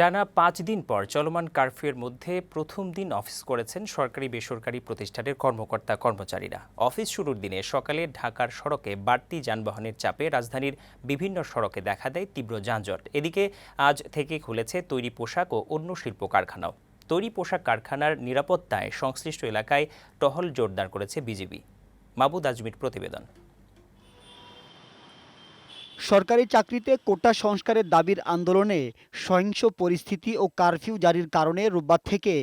টানা পাঁচ দিন পর চলমান কারফিউর মধ্যে প্রথম দিন অফিস করেছেন সরকারি বেসরকারি প্রতিষ্ঠানের কর্মকর্তা কর্মচারীরা। অফিস শুরুর দিনে সকালে ঢাকার সড়কে বাড়তি যানবাহনের চাপে রাজধানীর বিভিন্ন সড়কে দেখা দেয় তীব্র যানজট। এদিকে আজ থেকে খুলেছে তৈরি পোশাক ও অন্য শিল্প কারখানাও। তৈরি পোশাক কারখানার নিরাপত্তায় সংশ্লিষ্ট এলাকায় টহল জোরদার করেছে বিজিবি। মাবুদ আজমির প্রতিবেদন। সরকারি চাকরিতে কোটা সংস্কারের দাবির আন্দোলনে সহিংস পরিস্থিতি ও কারফিউ জারির কারণে রোববার থেকে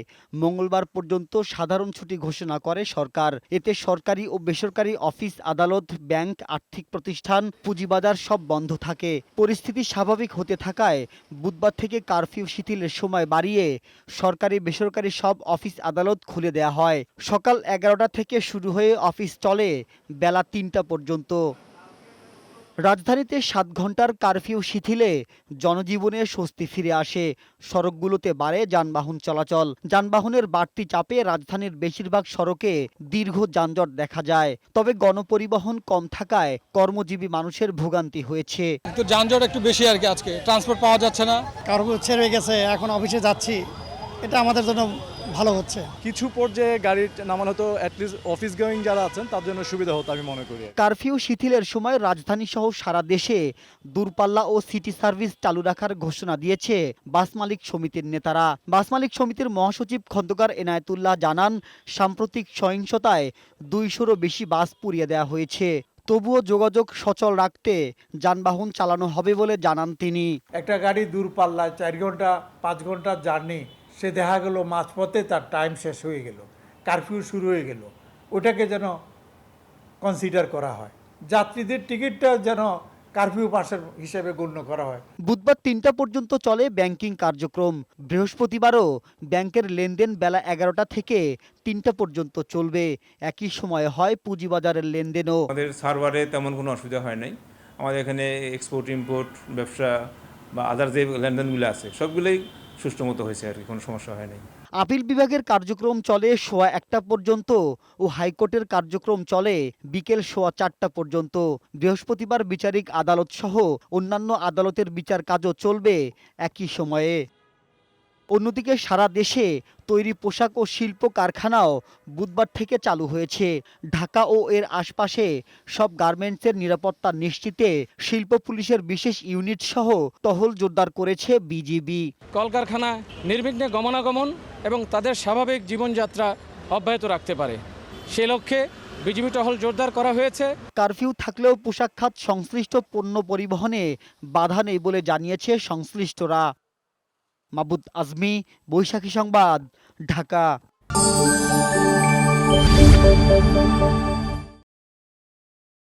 মঙ্গলবার পর্যন্ত সাধারণ ছুটি ঘোষণা করে সরকার। এতে সরকারি ও বেসরকারি অফিস, আদালত, ব্যাংক, আর্থিক প্রতিষ্ঠান, পুঁজিবাজার সব বন্ধ থাকে। পরিস্থিতি স্বাভাবিক হতে থাকায় বুধবার থেকে কারফিউ শিথিলের সময় বাড়িয়ে সরকারি বেসরকারি সব অফিস, আদালত খুলে দেয়া হয়। সকাল এগারোটা থেকে শুরু হয়ে অফিস চলে বেলা তিনটা পর্যন্ত। রাজধানীতে সাত ঘণ্টার কারফিউ শিথিলে জনজীবনে স্বস্তি ফিরে আসে। সড়কগুলোতে বাড়ে যানবাহন চলাচল। যানবাহনের বাড়তি চাপে রাজধানীর বেশিরভাগ সড়কে দীর্ঘ যানজট দেখা যায়। তবে গণপরিবহন কম থাকায় কর্মজীবী মানুষের ভোগান্তি হয়েছে। একটু যানজট একটু বেশি আর কি আজকে। ট্রান্সপোর্ট পাওয়া যাচ্ছে না। কার্গো ছেড়ে গেছে। এখন অফিসে যাচ্ছি। এটা আমাদের জন্য ভালো হচ্ছে। কিছু পর্যায়ে গাড়ি নামানো হতো অ্যাটলিস্ট অফিস গোয়িং যারা আছেন তার জন্য সুবিধা হতো আমি মনে করি। কারফিউ শিথিলের সময় রাজধানী সহ সারা দেশে দূরপাল্লা ও সিটি সার্ভিস চালু রাখার ঘোষণা দিয়েছে বাস মালিক সমিতির নেতারা। বাস মালিক সমিতির মহাসচিব খন্দকার এনায়েতুল্লাহ জানান সাম্প্রতিক সহিংসতায় দুইশোরও বেশি বাস পুড়িয়ে দেওয়া হয়েছে। তবুও যোগাযোগ সচল রাখতে যানবাহন চালানো হবে বলে জানান তিনি। একটা গাড়ি দূর পাল্লায় চার ঘণ্টা পাঁচ ঘণ্টার জার্নি সে দেখা গেল মাঝপথে তার টাইম শেষ হয়ে গেল কারফিউ শুরু হয়ে গেল। ওটাকে যেন কনসিডার করা হয়। যাত্রীদের টিকিটটা যেন কারফিউ পাশের হিসেবে গণ্য করা হয়। বুধবার তিনটা পর্যন্ত চলে ব্যাংকিং কার্যক্রম। বৃহস্পতিবারও ব্যাংকের লেনদেন বেলা এগারোটা থেকে তিনটা পর্যন্ত চলবে। একই সময়ে হয় পুঁজিবাজারের লেনদেনও। আমাদের সার্ভারে তেমন কোনো অসুবিধা হয় নাই। আমাদের এখানে এক্সপোর্ট ইম্পোর্ট ব্যবসা বা আদার যে লেনদেনগুলো আছে সবগুলোই সুষ্ঠু মতো হয়েছে আর কি, কোনো সমস্যা হয় নাই। আপিল বিভাগের কার্যক্রম চলে সোয়া একটা পর্যন্ত ও হাইকোর্টের কার্যক্রম চলে বিকেল সোয়া চারটা পর্যন্ত। বৃহস্পতিবার বিচারিক আদালত সহ অন্যান্য আদালতের বিচার কাজও চলবে একই সময়ে। অন্যদিকে সারা দেশে তৈরি পোশাক ও শিল্প কারখানাও বুধবার থেকে চালু হয়েছে। ঢাকা ও এর আশপাশে সব গার্মেন্টসের নিরাপত্তা নিশ্চিতে শিল্প পুলিশের বিশেষ ইউনিট সহ টহল জোরদার করেছে বিজিবি। কলকারখানা নির্বিঘ্নে গমনাগমন এবং তাদের স্বাভাবিক জীবনযাত্রা অব্যাহত রাখতে পারে। সে লক্ষ্যে বিজিবি টহল জোরদার করা হয়েছে। কারফিউ থাকলেও পোশাক খাত সংশ্লিষ্ট পণ্য পরিবহনে বাধা নেই বলে জানিয়েছে সংশ্লিষ্টরা। মাবুদ আজমি বৈশাখী সংবাদ ঢাকা।